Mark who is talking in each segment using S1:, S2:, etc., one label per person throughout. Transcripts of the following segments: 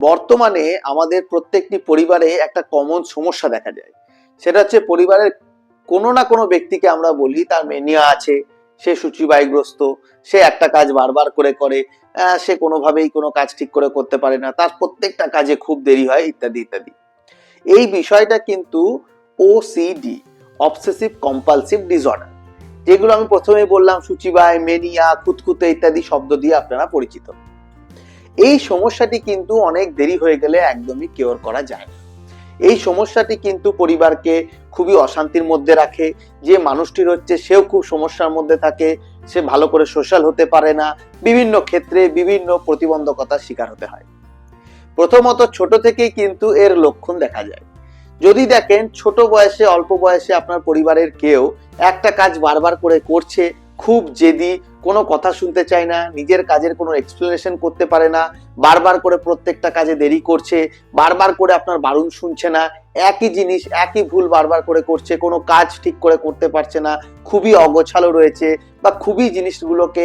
S1: বর্তমানে আমাদের প্রত্যেকটি পরিবারে একটা কমন সমস্যা দেখা যায়। সেটা হচ্ছে পরিবারের কোনো না কোনো ব্যক্তিকে আমরা বলি, তার মেনিয়া আছে, সে সূচিবায়গ্রস্ত সে একটা কাজ বারবার করে করে সে কোনোভাবেই কোনো কাজ ঠিক করে করতে পারে না, তার প্রত্যেকটা কাজে খুব দেরি হয়, ইত্যাদি ইত্যাদি। এই বিষয়টা কিন্তু ওসিডি অবসেসিভ কম্পালসিভ ডিসঅর্ডার যেগুলো আমি প্রথমে বললাম সূচিবায় মেনিয়া খুঁতখুতে ইত্যাদি শব্দ দিয়ে আপনারা পরিচিত। এই সমস্যাটি কিন্তু অনেক দেরি হয়ে গেলে একদমই কিওর করা যায় না। এই সমস্যাটি কিন্তু পরিবারকে খুবই অশান্তির মধ্যে রাখে, যে মানুষটির হচ্ছে সেও খুব সমস্যার মধ্যে থাকে, সে ভালো করে সোশ্যাল হতে পারে না, বিভিন্ন ক্ষেত্রে বিভিন্ন প্রতিবন্ধকতার শিকার হতে হয়। প্রথমত ছোট থেকেই কিন্তু এর লক্ষণ দেখা যায়। যদি দেখেন ছোট বয়সে, অল্প বয়সে আপনার পরিবারের কেউ একটা কাজ বারবার করে করছে, খুব জেদি কোনো কথা শুনতে চায় না, নিজের কাজের কোনো এক্সপ্লেনেশন করতে পারে না, বারবার করে প্রত্যেকটা কাজে দেরি করছে, বারবার করে আপনার বারুণ শুনছে না, একই জিনিস, একই ভুল বারবার করে করছে, কোনো কাজ ঠিক করে করতে পারছে না, খুবই অগোছালো রয়েছে বা খুবই জিনিসগুলোকে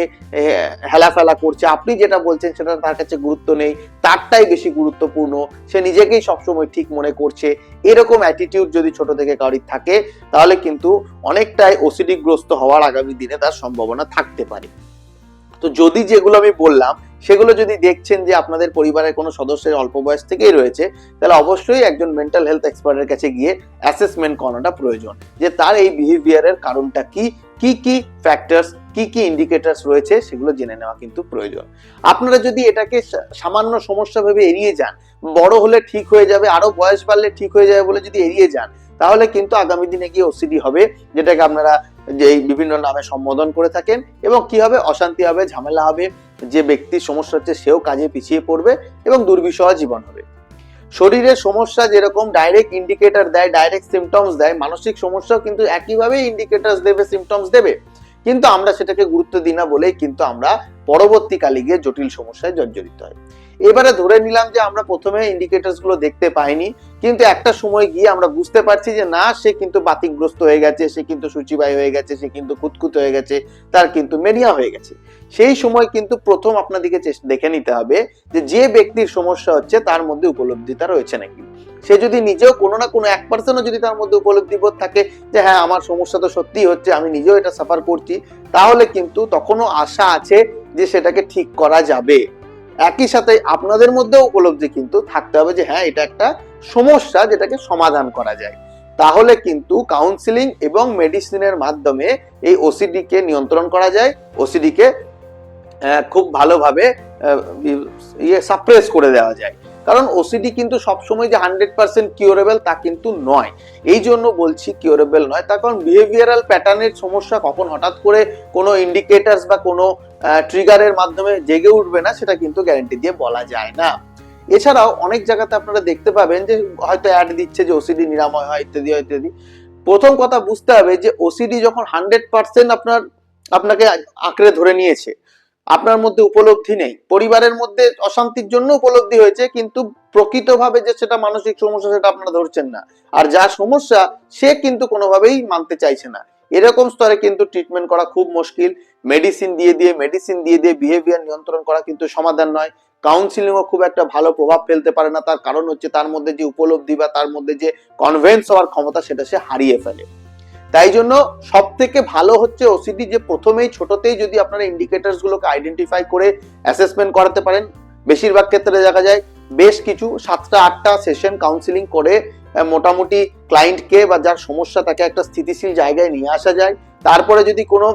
S1: হেলাফেলা করছে। আপনি যেটা বলছেন সেটা তার কাছে গুরুত্ব নেই, তারটাই বেশি গুরুত্বপূর্ণ, সে নিজেকেই সবসময় ঠিক মনে করছে। এরকম অ্যাটিটিউড যদি ছোট থেকে কারোর থাকে, তাহলে কিন্তু অনেকটাই ওসিডি গ্রস্ত হওয়ার আগামী দিনে তার সম্ভাবনা থাকতে পারে। তো যদি যেগুলো আমি বললাম, সেগুলো যদি দেখছেন যে আপনাদের পরিবারের কোনো সদস্যের অল্প বয়স থেকেই রয়েছে, তাহলে অবশ্যই একজন মেন্টাল হেলথ এক্সপার্টের কাছে গিয়ে অ্যাসেসমেন্ট করানোটা প্রয়োজন। যে তার এই বিহেভিয়ারের কারণটা কি কি কি ফ্যাক্টরস কি কি ইন্ডিকেটরস রয়েছে, সেগুলো জেনে নেওয়া কিন্তু প্রয়োজন। আপনারা যদি এটাকে সামান্য সমস্যা ভেবে এড়িয়ে যান, বড় হলে ঠিক হয়ে যাবে, আরও বয়স বাড়লে ঠিক হয়ে যাবে বলে যদি এড়িয়ে যান, তাহলে কিন্তু আগামী দিনে গিয়ে ওসিডি হবে, যেটাকে আপনারা এই বিভিন্ন নামে সম্বোধন করে থাকেন এবং কি হবে? অশান্তি হবে, ঝামেলা হবে, যে ব্যক্তির সমস্যা হচ্ছে সেও কাজে পিছিয়ে পড়বে এবং দুর্বিষহ জীবন হবে। শরীরের সমস্যা যেরকম ডাইরেক্ট ইন্ডিকেটর দেয় ডাইরেক্ট সিমটমস দেয়, মানসিক সমস্যাও কিন্তু একইভাবে ইন্ডিকেটরস দেবে সিমটমস দেবে। কিন্তু আমরা সেটাকে গুরুত্ব দিই না বলেই কিন্তু আমরা পরবর্তীকালে গিয়ে জটিল সমস্যায় জর্জরিত হয় এবারে ধরে নিলাম যে আমরা প্রথমে ইন্ডিকেটরসগুলো দেখতে পাইনি, কিন্তু একটা সময় গিয়ে আমরা বুঝতে পারছি যে না, সে কিন্তু বাতিকগ্রস্ত হয়ে গেছে, সে কিন্তু সূচিবাই হয়ে গেছে, সে কিন্তু কুতকুত হয়ে গেছে, তার কিন্তু মেনিয়া হয়ে গেছে। সেই সময় কিন্তু প্রথম আপনাদেরকে দেখে নিতে হবে যে যে ব্যক্তির সমস্যা হচ্ছে তার মধ্যে উপলব্ধিতা রয়েছে নাকি। সে যদি নিজেও কোনো না কোনো এক পার্সেন্টও যদি তার মধ্যে উপলব্ধি বোধ থাকে যে হ্যাঁ আমার সমস্যা তো সত্যিই হচ্ছে, আমি নিজেও এটা সাফার করছি, তাহলে কিন্তু তখনও আশা আছে যে সেটাকে ঠিক করা যাবে। একই সাথে আপনাদের মধ্যেও উপলব্ধি কিন্তু থাকতে হবে যে হ্যাঁ এটা একটা সমস্যা যেটাকে সমাধান করা যায়। তাহলে কিন্তু কাউন্সিলিং এবং মেডিসিনের মাধ্যমে এই ওসিডিকে নিয়ন্ত্রণ করা যায়। ওসিডিকে খুব ভালোভাবে ইয়ে সাপ্রেস করে দেওয়া যায়। কারণ ওসিডি কিন্তু সবসময় যে হান্ড্রেড পার্সেন্ট কিউরেবল তা কিন্তু নয়। এই জন্য বলছি কিউরেবল নয়। তার কারণ বিহেভিয়ারাল প্যাটার্নের সমস্যা কখন হঠাৎ করে কোনো ইন্ডিকেটার্স বা কোনো ট্রিগারের মাধ্যমে জেগে উঠবে না, সেটা কিন্তু গ্যারেন্টি দিয়ে বলা যায় না। এছাড়াও অনেক জায়গাতে আপনারা দেখতে পাবেন যে হয়তো অ্যাড দিচ্ছে যে ওসিডি নিরাময় হয়, ইত্যাদি হয়, ইত্যাদি। প্রথম কথা বুঝতে হবে যে ওসিডি যখন হান্ড্রেড পার্সেন্ট আপনার, আপনাকে আঁকড়ে ধরে নিয়েছে আপনার মধ্যে উপলব্ধি নেই। পরিবারের মধ্যে অশান্তির জন্য উপলব্ধি হয়েছে, কিন্তু প্রকৃতভাবে যে সেটা মানসিক সমস্যা, সেটা আপনারা ধরছেন না। আর যা সমস্যা, সে কিন্তু কোনোভাবেই মানতে চাইছে না। এরকম স্তরে কিন্তু ট্রিটমেন্ট করা খুব মুশকিল। মেডিসিন দিয়ে দিয়ে মেডিসিন দিয়ে দিয়ে বিহেভিয়ার নিয়ন্ত্রণ করা কিন্তু সমাধান নয়। কাউন্সিলিংও খুব একটা ভালো প্রভাব ফেলতে পারে না। তার কারণ হচ্ছে তার মধ্যে যে উপলব্ধি বা তার মধ্যে যে কনভেন্স হওয়ার ক্ষমতা, সেটা সে হারিয়ে ফেলে। তাই জন্য সব থেকে ভালো হচ্ছে ওসিডি যে প্রথমেই ছোটতেই যদি আপনারা ইন্ডিকেটরস গুলোকে আইডেন্টিফাই করে অ্যাসেসমেন্ট করাতে পারেন, বেশিরভাগ ক্ষেত্রে দেখা যায় বেশ কিছু সাতটা, আটটা সেশন কাউন্সিলিং করে মোটামুটি ক্লায়েন্টকে বা যার সমস্যা তাকে একটা স্থিতিশীল জায়গায় নিয়ে আসা যায়। তারপরে যদি কোনো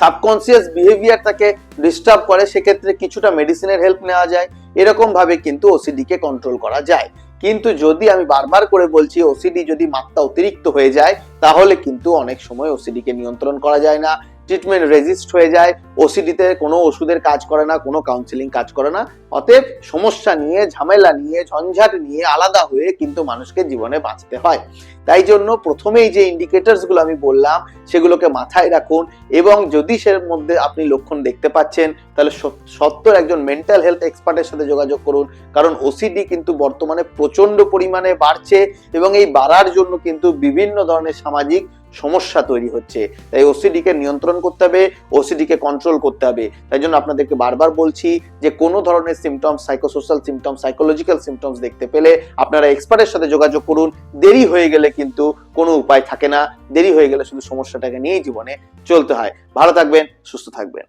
S1: সাবকনসিয়াস বিহেভিয়ার তাকে ডিস্টার্ব করে, সেক্ষেত্রে কিছুটা মেডিসিনের হেল্প নেওয়া যায়। এরকম ভাবে কিন্তু ওসিডিকে কন্ট্রোল করা যায়। কিন্তু যদি আমি বারবার করে বলছি ওসিডি যদি মাত্রা অতিরিক্ত হয়ে যায়, তাহলে কিন্তু অনেক সময় ওসিডিকে নিয়ন্ত্রণ করা যায় না। ট্রিটমেন্ট রেজিস্ট হয়ে যায় ওসিডিতে কোনো ওষুধের কাজ করে না, কোনো কাউন্সিলিং কাজ করে না। অতএব সমস্যা নিয়ে, ঝামেলা নিয়ে, ঝঞ্ঝাট নিয়ে আলাদা হয়ে কিন্তু মানুষকে জীবনে বাঁচতে হয়। তাই জন্য প্রথমেই যে ইন্ডিকেটরসগুলো আমি বললাম, সেগুলোকে মাথায় রাখুন এবং যদি সের মধ্যে আপনি লক্ষণ দেখতে পাচ্ছেন, তাহলে সত- সত্তর একজন মেন্টাল হেলথ এক্সপার্টের সাথে যোগাযোগ করুন। কারণ ওসিডি কিন্তু বর্তমানে প্রচণ্ড পরিমাণে বাড়ছে এবং এই বাড়ার জন্য কিন্তু বিভিন্ন ধরনের সামাজিক সমস্যা তৈরি হচ্ছে। তাই ওসিডিকে নিয়ন্ত্রণ করতে হবে ওসিডিকে কন্ট্রোল করতে হবে। তাই জন্য আপনাদেরকে বারবার বলছি যে কোনো ধরনের symptoms psychosocial symptoms psychological symptoms দেখতে পেলে আপনারা এক্সপার্টের সাথে যোগাযোগ করুন। দেরি হয়ে গেলে কিন্তু কোনো উপায় থাকে না। দেরি হয়ে গেলে শুধু সমস্যাটাকে নিয়েই জীবনে চলতে হয়। ভালো থাকবেন, সুস্থ থাকবেন।